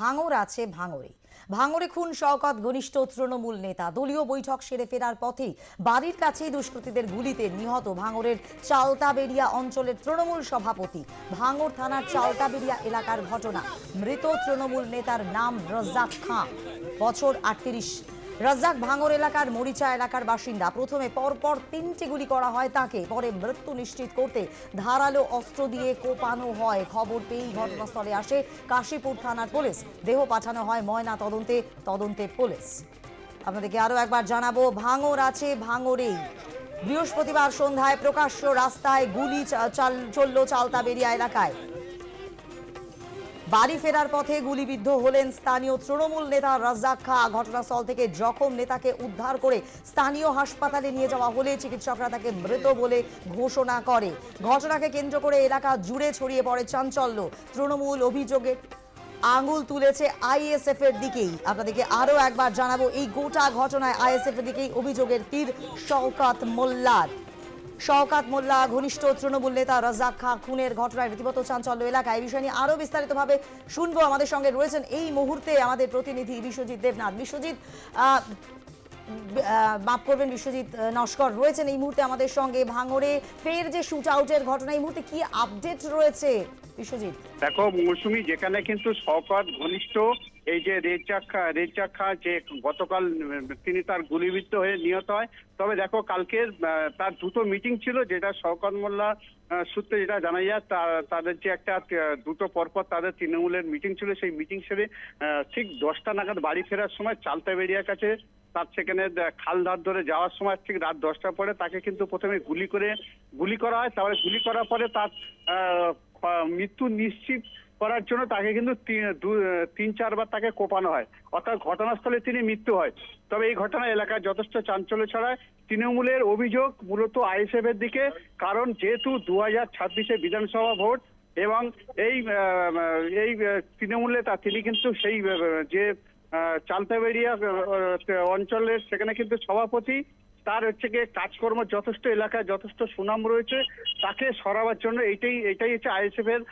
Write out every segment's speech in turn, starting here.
ভাঙর আছে ভাঙরে। ভাঙরে খুন শওকত ঘনিষ্ঠ তৃণমূল নেতা। দলীয় বৈঠক সেরে ফেরার পথেই বাড়ির কাছেই দুষ্কৃতীদের গুলিতে নিহত ভাঙরের চালতাবেরিয়া অঞ্চলের তৃণমূল সভাপতি। ভাঙর থানার চালতাবেরিয়া এলাকার ঘটনা। মৃত তৃণমূল নেতার নাম রজ্জাক খাঁ। বছর আটত্রিশ রাজ্জাক ভাঙর এলাকার মরিচা এলাকার বাসিন্দা। প্রথমে পরপর তিনটি গুলি করা হয় তাকে। পরে মৃত্যু নিশ্চিত করতে ধারালো অস্ত্র দিয়ে কোপানো হয়। খবর পেয়েই ঘটনাস্থলে আসে কাশীপুর থানার পুলিশ। দেহ পাঠানো হয় ময়না তদন্তে তদন্তে পুলিশ। আপনাদেরকে আরও একবার জানাব, ভাঙর আছে ভাঙরেই। বৃহস্পতিবার সন্ধ্যায় প্রকাশ্য রাস্তায় গুলি চাল, চলল চালতাবেরিয়া এলাকায়। বাড়ি ফেরার পথে গুলিবিদ্ধ হলেন স্থানীয় তৃণমূল নেতা রাজ্জাক খা। ঘটনাস্থল থেকে জখম নেতাকে উদ্ধার করে স্থানীয় হাসপাতালে নিয়ে যাওয়া হলে চিকিৎসকরা তাকে মৃত বলে ঘোষণা করে। ঘটনাকে কেন্দ্র করে এলাকা জুড়ে ছড়িয়ে পড়ে চাঞ্চল্য। তৃণমূল অভিযোগে আঙুল তুলেছে আইএসএফ এর দিকেই। আপনাদেরকে আরও একবার জানাব, এই গোটা ঘটনায় আইএসএফ এর দিকেই অভিযোগের তীর শওকাত মোল্লার। শওকাত মোল্লা, ঘনিষ্ঠ তৃণমূল নেতা রাজাক খা, খুনের ঘটনায় রীতিমতো চাঞ্চল্য এলাকায়। এই বিষয় নিয়ে আরও বিস্তারিতভাবে শুনব। আমাদের সঙ্গে রয়েছেন এই মুহূর্তে আমাদের প্রতিনিধি বিশ্বজিৎ দেবনাথ। বিশ্বজিৎ মাফ করবেন বিশ্বজিৎ নস্কর রয়েছেন এই মুহূর্তে আমাদের সঙ্গে ভাঙড়ে। ফের যে শুট আউটের ঘটনা, এই মুহূর্তে কি আপডেট রয়েছে বিশ্বজিৎ? দেখো, মৌসুমি, যেখানে কিন্তু শওকত ঘনিষ্ঠ, এই যে রেজাক খা রেজাক খা যে গতকাল তিনি তার গুলিবিদ্ধ হয়ে নিহত হয়। তবে দেখো, কালকে তার দুটো মিটিং ছিল, যেটা শওকত মোল্লা সূত্রে যেটা জানা যায়, তা- তাদের যে একটা দুটো পরপর তাদের তৃণমূলের মিটিং ছিল, সেই মিটিং সেরে ঠিক দশটা নাগাদ বাড়ি ফেরার সময় চালতা বেরিয়ার কাছে তার সেখানে খাল ধার ধরে যাওয়ার সময় ঠিক রাত দশটার পরে তাকে কিন্তু প্রথমে গুলি করে, গুলি করা হয়। তারপরে গুলি করার পরে তার মৃত্যু নিশ্চিত করার জন্য তাকে কিন্তু তিন- চারবার তাকে কোপানো হয়। অর্থাৎ ঘটনাস্থলে তিনি মৃত্যু হয়। তবে এই ঘটনা এলাকায় যথেষ্ট চাঞ্চল্য ছড়ায়। তৃণমূলের অভিযোগ মূলত আইএসএফ এর দিকে, কারণ যেহেতু দু হাজার ছাব্বিশে বিধানসভা ভোট এবং এই এই তৃণমূল তিনি কিন্তু সেই যে আহ, অঞ্চলের সেখানে কিন্তু সভাপতি তার হচ্ছে গিয়ে কাজকর্ম যথেষ্ট এলাকায় যথেষ্ট সুনাম রয়েছে তাকে সরাবার জন্য এইটাই এটাই হচ্ছে আইএসএফ এর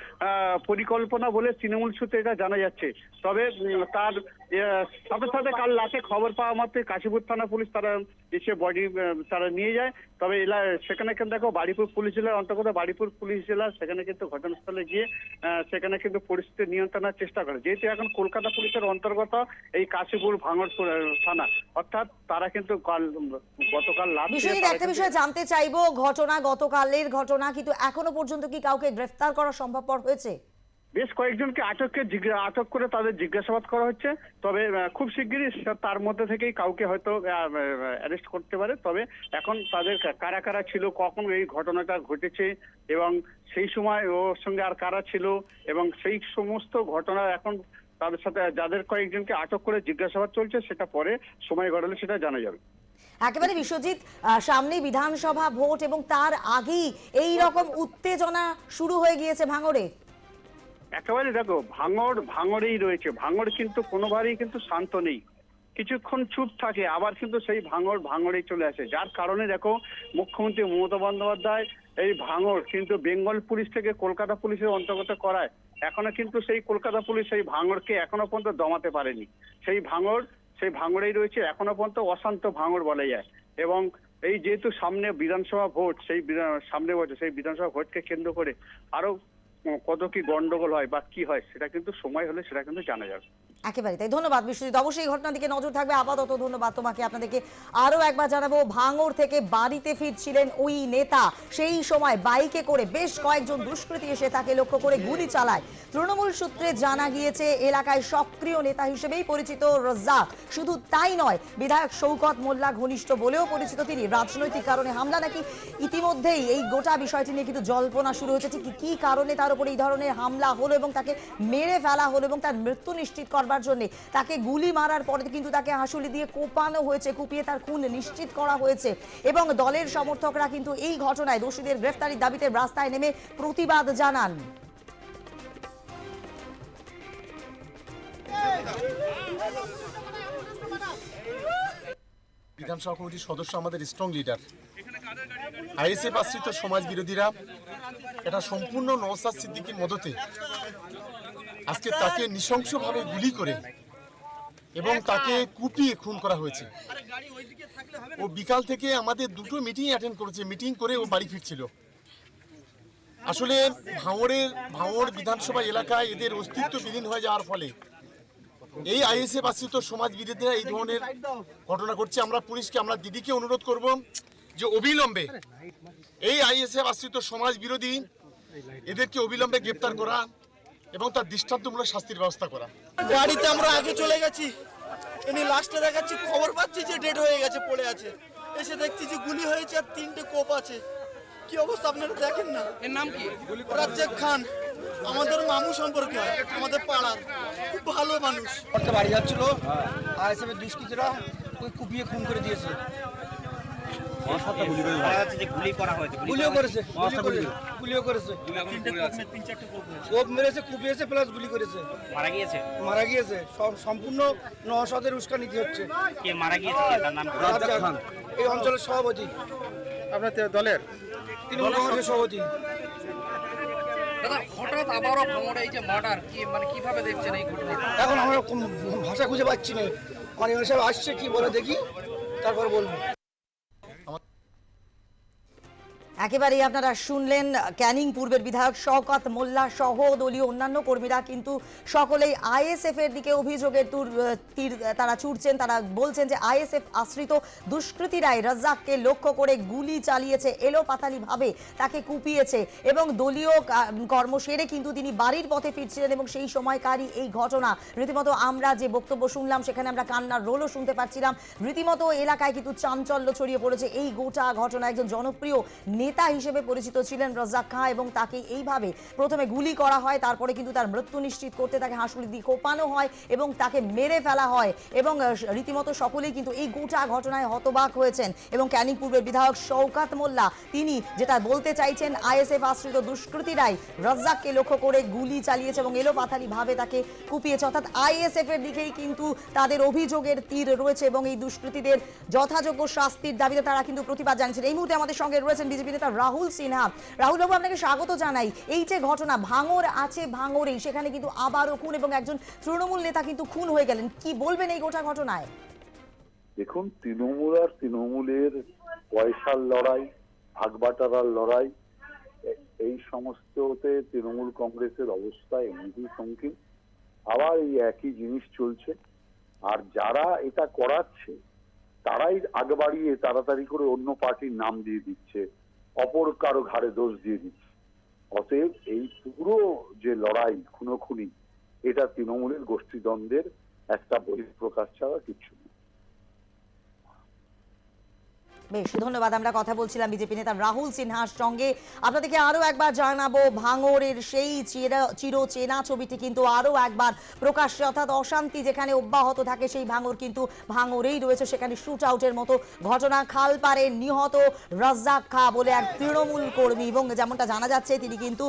পরিকল্পনা বলে তৃণমূল সূত্রে এটা জানা যাচ্ছে। তবে তার সাথে সাথে কাল রাতে খবর পাওয়া মাত্রই কাশীপুর থানা পুলিশ তারা এসে বডি তারা নিয়ে যায়। তবে এলা সেখানে কিন্তু দেখো বাড়িপুর পুলিশ জেলার অন্তর্গত বাড়িপুর পুলিশ জেলা সেখানে কিন্তু ঘটনাস্থলে গিয়ে সেখানে কিন্তু পরিস্থিতি নিয়ন্ত্রণের চেষ্টা করে। যেহেতু এখন কলকাতা পুলিশের অন্তর্গত এই কাশীপুর ভাঙড়পুর থানা অর্থাৎ তারা কিন্তু কাল গতকাল বিশ্বজিৎ তারা একটা বিষয় জানতে চাইব ঘটনা গতকালের ঘটনা কিন্তু এখনও পর্যন্ত কি কাউকে গ্রেফতার করা সম্ভবপর হয়েছে? বেশ কয়েকজনকে আটককে আটক করে তাদের জিজ্ঞাসাবাদ করা হচ্ছে। তবে খুব শিগগিরই তার মধ্যে থেকেই কাউকে হয়তো অ্যারেস্ট করতে পারে। তবে এখন তাদের কারা কারা ছিল, কখন এই ঘটনাটা ঘটেছে এবং সেই সময় ওর সঙ্গে আর কারা ছিল এবং সেই সমস্ত ঘটনা এখন তাদের সাথে, যাদের কয়েকজনকে আটক করে জিজ্ঞাসাবাদ চলছে, সেটা পরে সময় গড়ালে সেটা জানা যাবে। একেবারে বিশ্বজিৎ সামনে বিধানসভা ভোট এবং তার আগেই এই রকম উত্তেজনা শুরু হয়ে গিয়েছে ভাঙড়ে। একেবারে দেখো, ভাঙড়, ভাঙড়েই রয়েছে। ভাঙড় কিন্তু কোনোভাবেই কিন্তু শান্ত নেই। কিছুক্ষণ চুপ থাকে, আবার কিন্তু সেই ভাঙড় ভাঙড়েই চলে আসে। যার কারণে দেখো, মুখ্যমন্ত্রী মমতা বন্দ্যোপাধ্যায় এই ভাঙড় কিন্তু বেঙ্গল পুলিশ থেকে কলকাতা পুলিশের অন্তর্গত করায়। এখনও কিন্তু সেই কলকাতা পুলিশ সেই ভাঙড়কে এখনও পর্যন্ত দমাতে পারেনি। সেই ভাঙড়, সেই ভাঙড়েই রয়েছে, এখনও পর্যন্ত অশান্ত ভাঙড় বলা যায়। এবং এই যেহেতু সামনে বিধানসভা ভোট, সেই সামনে বছর সেই বিধানসভা ভোটকে কেন্দ্র করে আরও কত কি গন্ডগোল হয় বা কি হয়, সেটা কিন্তু সময় হলে সেটা কিন্তু জানা যাবে। একেবারে তাই ধন্যবাদ, বিশ্বজিৎ। অবশ্যই ঘটনার দিকে নজর থাকবে। আপাতত ধন্যবাদ তোমাকে। আপনাদেরকে আরও একবার জানাব, ভাঙড় থেকে বাড়িতে ফিরছিলেন ওই নেতা। সেই সময় বাইকে করে বেশ কয়েকজন দুষ্কৃতী এসে তাকে লক্ষ্য করে গুলি চালায়। তৃণমূল সূত্রে জানা গিয়েছে, এলাকায় সক্রিয় নেতা হিসেবেই পরিচিত রজ্জাক। শুধু তাই নয়, বিধায়ক শৌকত মোল্লা ঘনিষ্ঠ বলেও পরিচিত তিনি। রাজনৈতিক কারণে হামলা নাকি ইতিমধ্যেই এই গোটা বিষয়টি নিয়ে কিন্তু জল্পনা শুরু হয়েছে। ঠিক কি কারণে তার উপর এই ধরনের হামলা হলো এবং তাকে মেরে ফেলা হলো এবং তার মৃত্যু নিশ্চিত করবার জন্য। তাকে গুলি মারার পরে কিন্তু তাকে হাসুলি দিয়ে কোপানো হয়েছে, কুপিয়ে তার খুন নিশ্চিত করা হয়েছে। এবং দলের সমর্থকরা কিন্তু এই ঘটনায় দোষীদের গ্রেফতারির দাবিতে রাস্তায় নেমে প্রতিবাদ জানান। বিধানসভা কমিটির সদস্য আমাদের স্ট্রং লিডার আইএসএফ আশ্রিত সমাজ বিরোধীরা এটা সম্পূর্ণ নওসাদ সিদ্দিকির মদতে আজকে তাকে নৃশংসভাবে গুলি করে এবং তাকে কুপিয়ে খুন করা হয়েছে। ও বিকাল থেকে আমাদের দুটো মিটিং অ্যাটেন্ড করেছে। মিটিং করে ও বাড়ি ফিরছিল। আসলে ভাঙড়ের, ভাঙড় বিধানসভা এলাকায় এদের অস্তিত্ব বিলীন হয়ে যাওয়ার ফলে এই আইএসএফ আশ্রিত সমাজ বিরোধীরা এই ধরনের ঘটনা ঘটছে। আমরা পুলিশকে, আমরা দিদিকে অনুরোধ করব যে অবিলম্বে এই আইএসএফ আশ্রিত সমাজ বিরোধী এদেরকে অবিলম্বে গ্রেপ্তার করা। এবং তার দৃষ্টান্তমূলক শাস্তির ব্যবস্থা করা। গাড়িতে আমরা আগে চলে গেছি। এনে লাস্টে দেখাচ্ছি খবর পাচ্ছি যে ডেড হয়ে গেছে পড়ে আছে। এসে দেখছি যে গুলি হয়েছে আর তিনটে কোপ আছে। কি অবস্থা আপনারা দেখেন না? এর নাম কি? রাজ্জাক খান আমাদের মামু সম্পর্কে আমাদের পাড়ার। খুব ভালো মানুষ। বাড়ি যাচ্ছিল আইএসএফের দুষ্কৃতীরা ওই কুপিয়ে খুন করে দিয়েছে গুলিও করেছে গুলিও করেছে কোপ মেরেছে কুপিয়েছে প্লাস গুলি করেছে। মারা গিয়েছে? মারা গিয়েছে। সম্পূর্ণ নহসদের উস্কানিতে হচ্ছে। কে মারা গিয়েছে? তার নাম কি? রাজ্জাক খান। এই অঞ্চলের সভাপতি। আপনার দলের? তৃণমূল কংগ্রেসের সভাপতি। দাদা হঠাৎ আবারও ভাঙড়ে এই যে মার্ডার কি মানে কীভাবে দেখছেন এই এখন আমরা ভাষা খুঁজে পাচ্ছি না। মানে সাহেব আসছে কি বলে দেখি তারপর বলব। একেবারেই আপনারা শুনলেন, ক্যানিং পূর্বের বিধায়ক শওকত মোল্লা সহ দলীয় অন্যান্য কর্মীরা কিন্তু সকলেই আইএসএফ এর দিকে অভিযোগের তুর তীর তারা ছুটছেন, তারা বলছেন যে আইএসএফ আশ্রিত দুষ্কৃতীরাই রাজ্জাককে লক্ষ্য করে গুলি চালিয়েছে এলো পাতালি ভাবে তাকে কুপিয়েছে এবং দলীয় কর্ম সেরে কিন্তু তিনি বাড়ির পথে ফিরছিলেন এবং সেই সময়কারই এই ঘটনা। রীতিমতো আমরা যে বক্তব্য শুনলাম, সেখানে আমরা কান্নার রোলও শুনতে পাচ্ছিলাম রীতিমতো এলাকায় কিন্তু চাঞ্চল্য ছড়িয়ে পড়েছে এই গোটা ঘটনা। একজন জনপ্রিয় নেতা হিসেবে পরিচিত ছিলেন রাজ্জাক খাঁ এবং তাকে এইভাবে প্রথমে গুলি করা হয়, তারপরে কিন্তু তার মৃত্যু নিশ্চিত করতে তাকে হাসুলি দিয়ে কোপানো হয় এবং তাকে মেরে ফেলা হয় এবং রীতিমতো সকলেই কিন্তু এই গোটা ঘটনায় হতবাক হয়েছেন এবং ক্যানিং পূর্বের বিধায়ক শওকাত মোল্লা, তিনি যেটা বলতে চাইছেন, আইএসএফ আশ্রিত দুষ্কৃতীরাই রাজ্জাককে লক্ষ্য করে গুলি চালিয়েছে এবং এলো পাথালি ভাবে তাকে কুপিয়েছে। অর্থাৎ আইএসএফ এর দিকেই কিন্তু তাদের অভিযোগের তীর রয়েছে এবং এই দুষ্কৃতীদের যথাযোগ্য শাস্তির দাবিতে তারা কিন্তু প্রতিবাদ জানিয়েছেন। এই মুহূর্তে আমাদের সঙ্গে রয়েছেন বিজেপি নেতা রাহুল সিনহা। রাহুল বাবু আপনাকে স্বাগত জানাই। এই যে ঘটনা, ভাঙর আছে ভাঙরেই, সেখানে কিন্তু আবারও খুন এবং একজন তৃণমূল নেতা কিন্তু খুন হয়ে গেলেন। কি বলবেন এই গোটা ঘটনায়? দেখুন, তৃণমূল আর তৃণমূলের পয়সার লড়াই, ভাগবাটারার লড়াই এই সমস্ততে তৃণমূল কংগ্রেসের অবস্থা এমনিতেই সংকীর্ণ আবার এই একই জিনিস চলছে। আর যারা এটা করাচ্ছে, তারাই আগ বাড়িয়ে তাড়াতাড়ি করে অন্য পার্টির নাম দিয়ে দিচ্ছে। অপর কারও ঘাড়ে দোষ দিয়ে দিচ্ছে। অতএব এই পুরো যে লড়াই, খুনোখুনি, এটা তৃণমূলের গোষ্ঠীদ্বন্দ্বের একটা বহিঃপ্রকাশ ছাড়া কিছু না বেশ, ধন্যবাদ, আমরা কথা বলছিলাম বিজেপি নেতা রাহুল সিনহার সঙ্গে। আপনাদেরকে আরও একবার জানাব ভাঙরের সেই চির চেনা ছবিটি কিন্তু আরও একবার প্রকাশ্যে, অর্থাৎ অশান্তি যেখানে অব্যাহত থাকে, সেই ভাঙর কিন্তু ভাঙরেই রয়েছে। সেখানে শুট আউটের মতো ঘটনা খাল পারে নিহত রাজ্জাক খা বলে এক তৃণমূল কর্মী এবং যেমনটা জানা যাচ্ছে, তিনি কিন্তু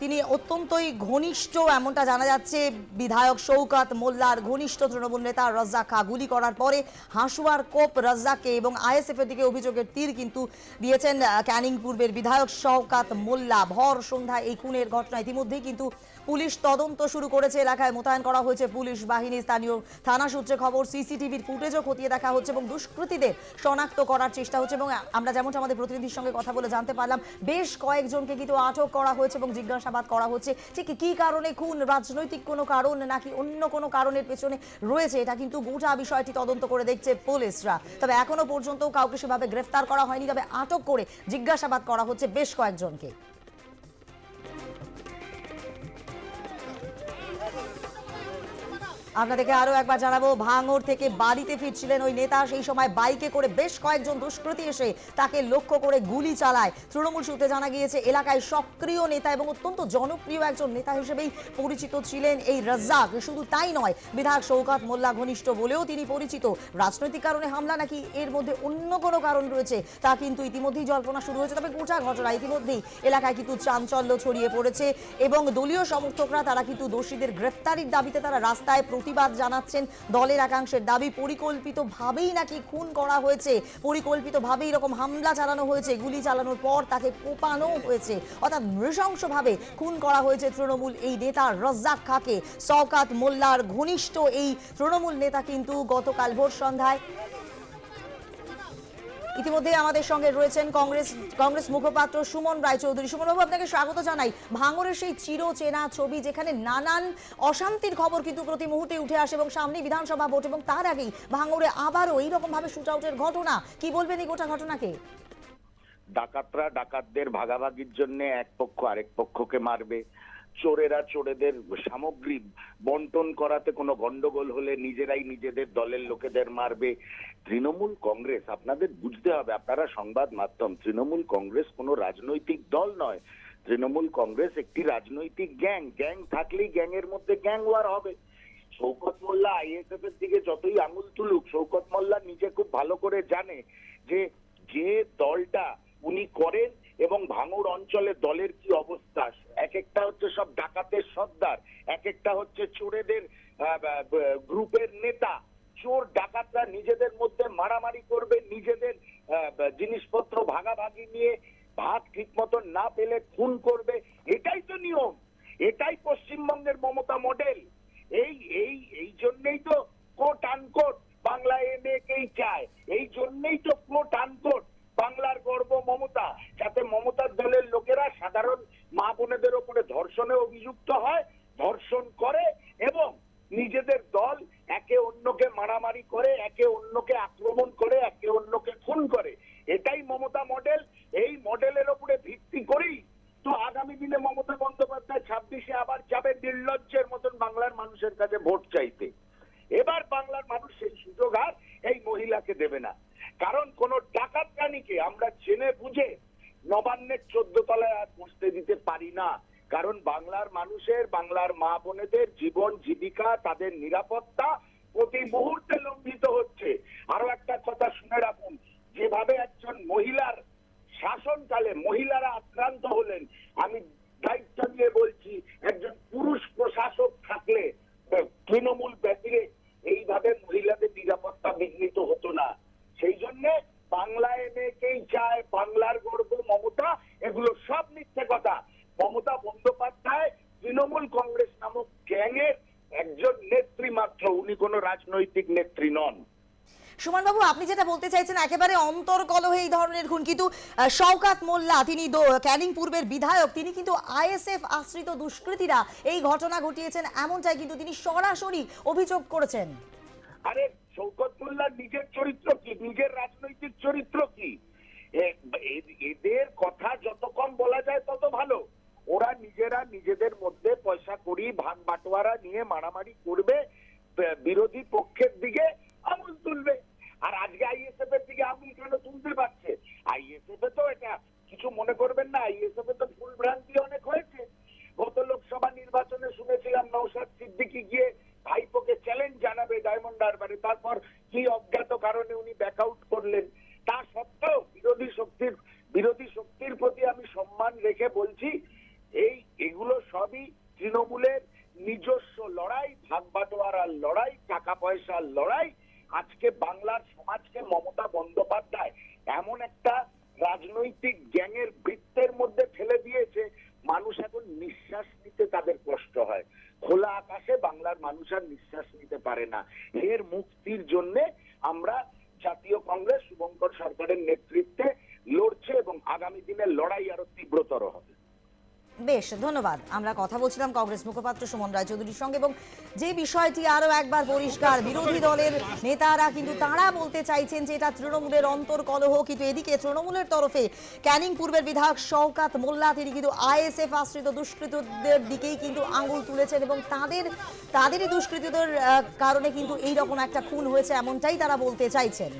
তিনি অত্যন্তই ঘনিষ্ঠ, এমনটা জানা যাচ্ছে বিধায়ক শৌকত মোল্লার ঘনিষ্ঠ তৃণমূল নেতা রাজ্জাক গুলি করার পরে হাসুয়ার কোপ রাজ্জাককে এবং আইএসএফ এর দিকে অভিযোগের তীর কিন্তু দিয়েছেন ক্যানিং পূর্বের বিধায়ক শওকাত মোল্লা। ভর সন্ধ্যা এই খুনের ঘটনা ইতিমধ্যেই কিন্তু পুলিশ তদন্ত শুরু করেছে। এলাকায় মোতায়েন করা হয়েছে পুলিশ বাহিনী, স্থানীয় থানা সূত্রে খবর, সিসিটিভির ফুটেজও খতিয়ে দেখা হচ্ছে এবং দুষ্কৃতীদের শনাক্ত করার চেষ্টা হচ্ছে এবং আমরা যেমনটা আমাদের প্রতিনিধির সঙ্গে কথা বলে জানতে পারলাম, বেশ কয়েকজনকে কিন্তু আটক করা হয়েছে এবং জিজ্ঞাসাবাদ করা হচ্ছে। ঠিক কি কারণে খুন? রাজনৈতিক কোনো কারণ নাকি অন্য কোনো কারণের পেছনে রয়েছে? এটা কিন্তু গোটা বিষয়টি তদন্ত করে দেখছে পুলিশরা। তবে এখনও পর্যন্ত কাউকে সেভাবে গ্রেফতার করা হয়নি, তবে আটক করে জিজ্ঞাসাবাদ করা হচ্ছে বেশ কয়েকজনকে। আপনাদেরকে আরও একবার জানাব ভাঙর থেকে বাড়িতে ফিরছিলেন ওই নেতা, সেই সময় বাইকে করে বেশ কয়েকজন দুষ্কৃতী এসে তাকে লক্ষ্য করে গুলি চালায়। তৃণমূল সূত্রে জানা গিয়েছে, এলাকায় সক্রিয় নেতা এবং অত্যন্ত জনপ্রিয় একজন নেতা হিসেবেই পরিচিত ছিলেন এই রাজ্জাক। শুধু তাই নয়, বিধায়ক শৌকাত মোল্লা ঘনিষ্ঠ বলেও তিনি পরিচিত। রাজনৈতিক কারণে হামলা নাকি এর মধ্যে অন্য কোনো কারণ রয়েছে, তা কিন্তু ইতিমধ্যেই জল্পনা শুরু হয়েছে। তবে গোটা ঘটনা ইতিমধ্যেই এলাকায় কিন্তু চাঞ্চল্য ছড়িয়ে পড়েছে এবং দলীয় সমর্থকরা, তারা কিন্তু দোষীদের গ্রেফতারির দাবিতে তারা রাস্তায় প্রতিবাদ প্রতিবাদ জানাচ্ছেন দলের একাংশের দাবি, পরিকল্পিতভাবেই নাকি খুন করা হয়েছে। পরিকল্পিতভাবেই এরকম হামলা চালানো হয়েছে, গুলি চালানোর পর তাকে কোপানো হয়েছে। অর্থাৎ নৃশংসভাবে খুন করা হয়েছে তৃণমূল এই নেতা রজ্জাক খাকে। শওকাত মোল্লার ঘনিষ্ঠ এই তৃণমূল নেতা কিন্তু গতকাল ভোর সন্ধ্যায় ইতিমধ্যে আমাদের সঙ্গে রয়েছেন কংগ্রেস কংগ্রেস মুখপাত্র সুমন রায়চৌধুরী। সুমনবাবু, আপনাকে স্বাগত জানাই। ভাঙরের সেই চিরচেনা ছবি যেখানে নানান অশান্তির খবর কিন্তু প্রতি মুহূর্তে উঠে আসে এবং সামনে বিধানসভা ভোট এবং তার আগেই ভাঙরে আবারও এইরকম ভাবে শুট আউটের ঘটনা। কি বলবেন এই গোটা ঘটনাকে? ডাকাতরা ডাকাতদের ভাগাভাগির জন্য এক পক্ষ আরেক পক্ষকে মারবে। চোরেরা চোরেদের সামগ্রী বন্টন করাতে কোনো গন্ডগোল হলে নিজেরাই নিজেদের দলের লোকেদের মারবে। তৃণমূল কংগ্রেস, আপনাদের বুঝতে হবে, আপনারা সংবাদ মাধ্যম, তৃণমূল কংগ্রেস কোনো রাজনৈতিক দল নয়। তৃণমূল কংগ্রেস একটি রাজনৈতিক গ্যাং গ্যাং থাকলেই গ্যাংয়ের মধ্যে গ্যাং ওয়ার হবে। শৌকত মোল্লা আইএসএফ এর দিকে যতই আঙুল তুলুক, শৌকত মোল্লা নিজে খুব ভালো করে জানে যে যে দলটা উনি করেন এবং ভাঙড় অঞ্চলে দলের কি অবস্থা? এক একটা হচ্ছে সব ডাকাতের সর্দার, এক একটা হচ্ছে চোরেদের গ্রুপের নেতা। চোর ডাকাতরা নিজেদের মধ্যে মারামারি করবে, নিজেদের জিনিসপত্র ভাগাভাগি নিয়ে ভাত ঠিক মতন না পেলে খুন করবে। এটাই তো নিয়ম। এটাই পশ্চিমবঙ্গের মমতা মডেল। এই এই এই জন্যই তো কোট আনকোট বাংলা এমএকেই চায়। এই জন্যই তো কোট আনকোট বাংলার গর্ব মমতা যাতে মমতার দলের লোকেরা সাধারণ মা বোনেদের ওপরে ধর্ষণে অভিযুক্ত হয়, ধর্ষণ করে এবং নিজেদের দল একে অন্যকে মারামারি করে, একে অন্যকে আক্রমণ করে, একে অন্যকে খুন করে। এটাই মমতা মডেল। এই মডেলের ওপরে ভিত্তি করেই তো আগামী দিনে মমতা বন্দ্যোপাধ্যায় ছাব্বিশে আবার যাবে নির্লজ্জের মতন বাংলার মানুষের কাছে ভোট চাইতে। এবার বাংলার মানুষ সেই সুযোগ আর এই মহিলাকে দেবে না। কারণ কোন ডাকাত প্রাণীকে আমরা জেনে বুঝে নবান্নের চোদ্দ তলায় আর বসতে দিতে পারি না। কারণ বাংলার মানুষের, বাংলার মা বোনেদের জীবন, জীবিকা, তাদের নিরাপত্তা প্রতি মুহূর্তে লঙ্ঘিত হচ্ছে। আরও একটা কথা শুনে রাখুন, যেভাবে একজন মহিলার শাসনকালে মহিলারা আক্রান্ত হলেন, আমি দায়িত্ব নিয়ে বলছি, একজন পুরুষ প্রশাসক থাকলে, তৃণমূল ব্যাতিরে এইভাবে মহিলাদের নিরাপত্তা বিঘ্নিত হতো না সেই জন্য বাংলা এনেকেই চায় বাংলার গর্ব মমতা এগুলো সব মিথ্যে কথা মমতা বন্দ্যোপাধ্যায় তৃণমূল কংগ্রেস নামক গ্যাংয়ের একজন নেত্রী মাত্র উনি কোনো রাজনৈতিক নেত্রী নন সুমনবাবু আপনি যেটা বলতে চাইছেন, একেবারে অন্তর্কলহে এই ধরনের খুন। কিন্তু শওকাত মোল্লা, তিনি ক্যানিং পূর্বের বিধায়ক, তিনি কিন্তু আইএসএফ আশ্রিত দুষ্কৃতীরা এই ঘটনা ঘটিয়েছেন, এমনটাই কিন্তু তিনি সরাসরি অভিযোগ করেছেন। আরে শৌকত মোল্লার নিজের চরিত্র কি? নিজের রাজনৈতিক চরিত্র কি? এদের কথা যত কম বলা যায় তত ভালো। ওরা নিজেরা নিজেদের মধ্যে পয়সা করি, ভাগ বাটোয়ারা নিয়ে মারামারি করবে বিরোধী পক্ষের দিকে আঙুল তুলবে। আর আজকে আইএসএফ এর দিকে আঙুল কেন তুলতে পারছে? আইএসএফ তো এটা কিছু মনে করবেন না, আইএসএফ তো ভুল ভ্রান্তি অনেক হয়েছে। গত লোকসভা নির্বাচনে শুনেছিলাম নৌসাদ সিদ্দিকি গিয়ে ভাইপোকে চ্যালেঞ্জ জানাবে ডায়মন্ড হারবারে তারপর কি অজ্ঞাত কারণে উনি ব্যাক আউট করলেন? তা সত্ত্বেও বিরোধী শক্তির বিরোধী শক্তির প্রতি আমি সম্মান রেখে বলছি, এই এগুলো সবই তৃণমূলের নিজস্ব লড়াই, ভাগ বাটোয়ারার লড়াই, টাকা পয়সার লড়াই আজকে বাংলার সমাজকে মমতা বন্দ্যোপাধ্যায় এমন একটা রাজনৈতিক গ্যাংয়ের বৃত্তের মধ্যে ফেলে দিয়েছে মানুষ এখন নিঃশ্বাস নিতে তাদের কষ্ট হয় খোলা আকাশে বাংলার মানুষ আর নিঃশ্বাস নিতে পারে না এর মুক্তির জন্য আমরা জাতীয় কংগ্রেস শুভঙ্কর সরকারের নেতৃত্বে লড়ছে এবং আগামী দিনে লড়াই আরও তীব্রতর হবে বেশ, ধন্যবাদ। আমরা কথা বলছিলাম কংগ্রেস মুখপাত্র সুমন রায়চৌধুরীর সঙ্গে এবং যে বিষয়টি আরও একবার পরিষ্কার, বিরোধী দলের নেতারা কিন্তু তারা বলতে চাইছেন যে এটা তৃণমূলের অন্তর্কলহ, কিন্তু এদিকে তৃণমূলের তরফে ক্যানিং পূর্বের বিধায়ক শওকাত মোল্লা, তিনি কিন্তু আইএসএফ আশ্রিত দুষ্কৃতদের দিকেই কিন্তু আঙুল তুলেছেন এবং তাদের, তাদেরই দুষ্কৃতীদের কারণে কিন্তু এই রকম একটা খুন হয়েছে এমনটাই তারা বলতে চাইছেন।